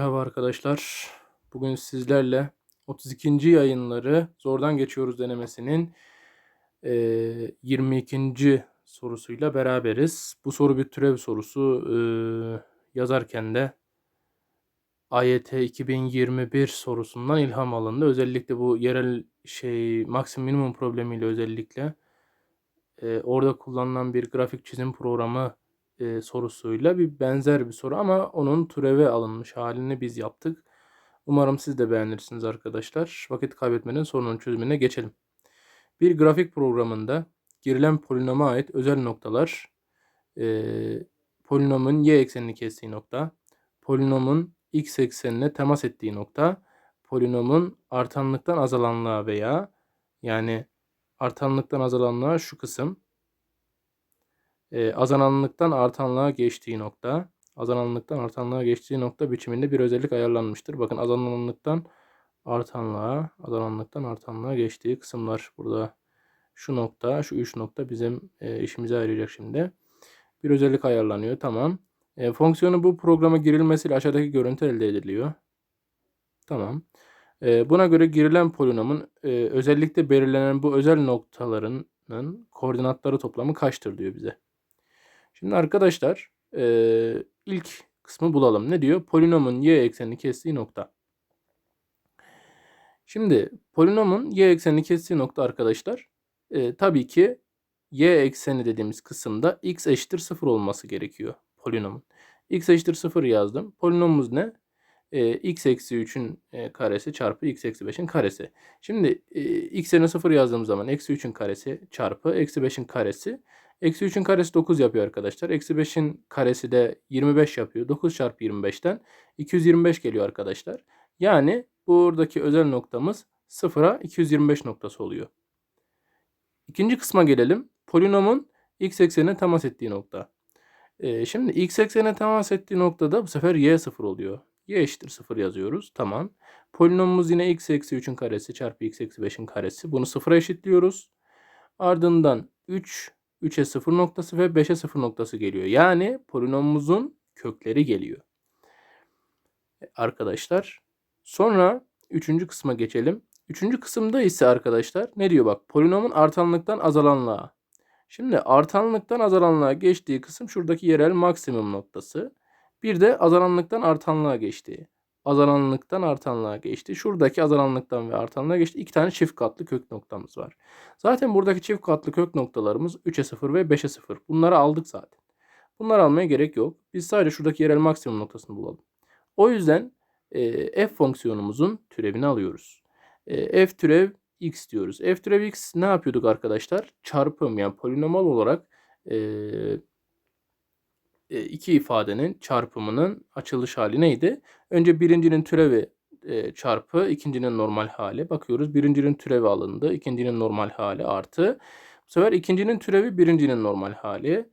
Merhaba arkadaşlar. Bugün sizlerle 32. yayınları zordan geçiyoruz denemesinin eee, 22. sorusuyla beraberiz. Bu soru bir türev sorusu. Yazarken de AYT 2021 sorusundan ilham alındı. Özellikle bu yerel şey maksimum minimum problemiyle özellikle orada kullanılan bir grafik çizim programı eee, sorusuyla bir benzer bir soru ama onun türeve alınmış halini biz yaptık. Umarım siz de beğenirsiniz arkadaşlar. Vakit kaybetmeden sorunun çözümüne geçelim. Bir grafik programında girilen polinoma ait özel noktalar eee, polinomun y eksenini kestiği nokta, polinomun x eksenine temas ettiği nokta, polinomun artanlıktan azalanlığa veya yani artanlıktan azalanlığa şu kısım, e, azananlıktan artanlığa geçtiği nokta, azananlıktan artanlığa geçtiği nokta biçiminde bir özellik ayarlanmıştır. Bakın azananlıktan artanlığa, azananlıktan artanlığa geçtiği kısımlar burada. Şu nokta, şu üç nokta bizim e, işimize yarayacak şimdi. Bir özellik ayarlanıyor. Tamam. E, fonksiyonu bu programa girilmesiyle aşağıdaki görüntü elde ediliyor. Tamam. E, buna göre girilen polinomun e, özellikle belirlenen bu özel noktalarının koordinatları toplamı kaçtır diyor bize. Şimdi arkadaşlar e, ilk kısmı bulalım. Ne diyor? Polinomun y eksenini kestiği nokta. Şimdi polinomun y eksenini kestiği nokta arkadaşlar e, tabii ki y ekseni dediğimiz kısımda x eşittir 0 olması gerekiyor polinomun. x eşittir 0 yazdım. Polinomumuz ne? E, x eksi 3'ün e, karesi çarpı x eksi 5'in karesi. Şimdi e, x yerine 0 yazdığım zaman eksi 3'ün karesi çarpı eksi 5'in karesi. Eksi 3'ün karesi 9 yapıyor arkadaşlar. Eksi 5'in karesi de 25 yapıyor. 9 çarpı 25'ten 225 geliyor arkadaşlar. Yani buradaki özel noktamız 0'a 225 noktası oluyor. İkinci kısma gelelim. Polinomun x eksenine temas ettiği nokta. Ee, şimdi x eksenine temas ettiği noktada bu sefer y 0 oluyor. y eşittir 0 yazıyoruz. Tamam. Polinomumuz yine x eksi 3'ün karesi çarpı x eksi 5'in karesi. Bunu 0'a eşitliyoruz. Ardından 3, 3'e 0 noktası ve 5'e 0 noktası geliyor. Yani polinomumuzun kökleri geliyor. Arkadaşlar sonra üçüncü kısma geçelim. Üçüncü kısımda ise arkadaşlar ne diyor bak polinomun artanlıktan azalanlığa. Şimdi artanlıktan azalanlığa geçtiği kısım şuradaki yerel maksimum noktası. Bir de azalanlıktan artanlığa geçtiği. Azalanlıktan artanlığa geçti. Şuradaki azalanlıktan ve artanlığa geçti. İki tane çift katlı kök noktamız var. Zaten buradaki çift katlı kök noktalarımız 3'e 0 ve 5'e 0. Bunları aldık zaten. Bunları almaya gerek yok. Biz sadece şuradaki yerel maksimum noktasını bulalım. O yüzden e, f fonksiyonumuzun türevini alıyoruz. E, f türev x diyoruz. F türev x ne yapıyorduk arkadaşlar? Çarpım yani polinomal olarak e, iki ifadenin çarpımının açılış hali neydi? Önce birincinin türevi e, çarpı ikincinin normal hali. Bakıyoruz birincinin türevi alındı. ikincinin normal hali artı. Bu sefer ikincinin türevi birincinin normal hali.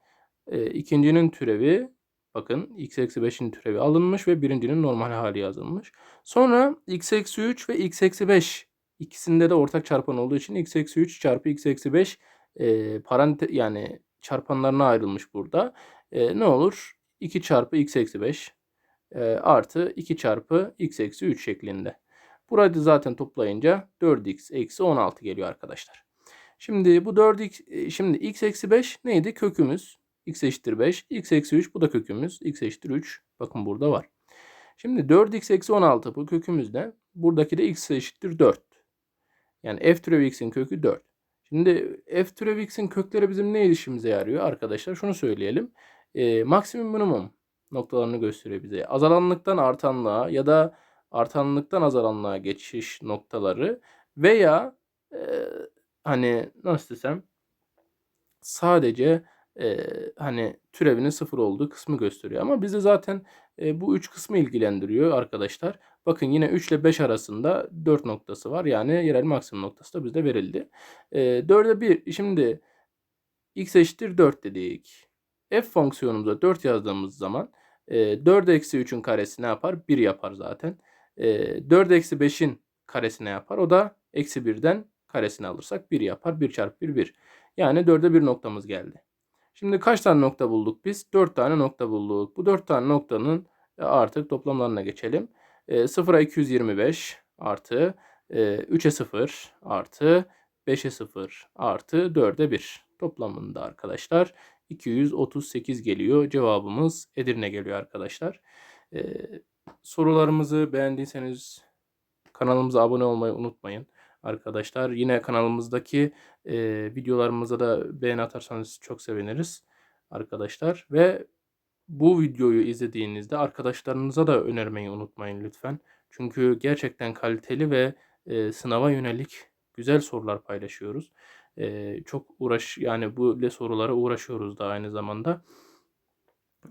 E, ikincinin türevi bakın x eksi 5'in türevi alınmış ve birincinin normal hali yazılmış. Sonra x eksi 3 ve x eksi 5 ikisinde de ortak çarpan olduğu için x eksi 3 çarpı x eksi 5 e, parante yani çarpanlarına ayrılmış burada. E, ne olur? 2 çarpı x eksi 5 e, artı 2 çarpı x eksi 3 şeklinde. Burada zaten toplayınca 4x eksi 16 geliyor arkadaşlar. Şimdi bu 4x e, şimdi x eksi 5 neydi? Kökümüz. x eşittir 5. x eksi 3 bu da kökümüz. x eşittir 3. Bakın burada var. Şimdi 4x eksi 16 bu kökümüz ne? Buradaki de x eşittir 4. Yani f türev x'in kökü 4. Şimdi f türev x'in kökleri bizim ne işimize yarıyor arkadaşlar? Şunu söyleyelim. E, maksimum minimum noktalarını gösteriyor bize. Azalanlıktan artanlığa ya da artanlıktan azalanlığa geçiş noktaları veya e, hani nasıl desem sadece e, hani türevinin sıfır olduğu kısmı gösteriyor. Ama bizi zaten e, bu üç kısmı ilgilendiriyor arkadaşlar. Bakın yine 3 ile 5 arasında 4 noktası var. Yani yerel maksimum noktası da bizde verildi. E, 4'e 1 şimdi x eşittir 4 dedik. F fonksiyonumuza 4 yazdığımız zaman e, 4 eksi 3'ün karesi ne yapar? 1 yapar zaten. E, 4 eksi 5'in karesi ne yapar? O da eksi 1'den karesini alırsak 1 yapar. 1 çarpı 1 1. Yani 4'e 1 noktamız geldi. Şimdi kaç tane nokta bulduk biz? 4 tane nokta bulduk. Bu 4 tane noktanın Ve artık toplamlarına geçelim. E, 0'a 225 artı e, 3'e 0 artı 5'e 0 artı 4'e 1. Toplamında arkadaşlar 238 geliyor. Cevabımız Edirne geliyor arkadaşlar. E, sorularımızı beğendiyseniz kanalımıza abone olmayı unutmayın arkadaşlar. Yine kanalımızdaki e, videolarımıza da beğeni atarsanız çok seviniriz arkadaşlar. Ve bu videoyu izlediğinizde arkadaşlarınıza da önermeyi unutmayın lütfen. Çünkü gerçekten kaliteli ve e, sınava yönelik güzel sorular paylaşıyoruz. E, çok uğraş yani bu sorulara uğraşıyoruz da aynı zamanda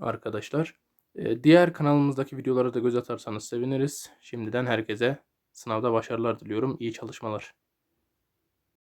arkadaşlar. E, diğer kanalımızdaki videolara da göz atarsanız seviniriz. Şimdiden herkese sınavda başarılar diliyorum. İyi çalışmalar.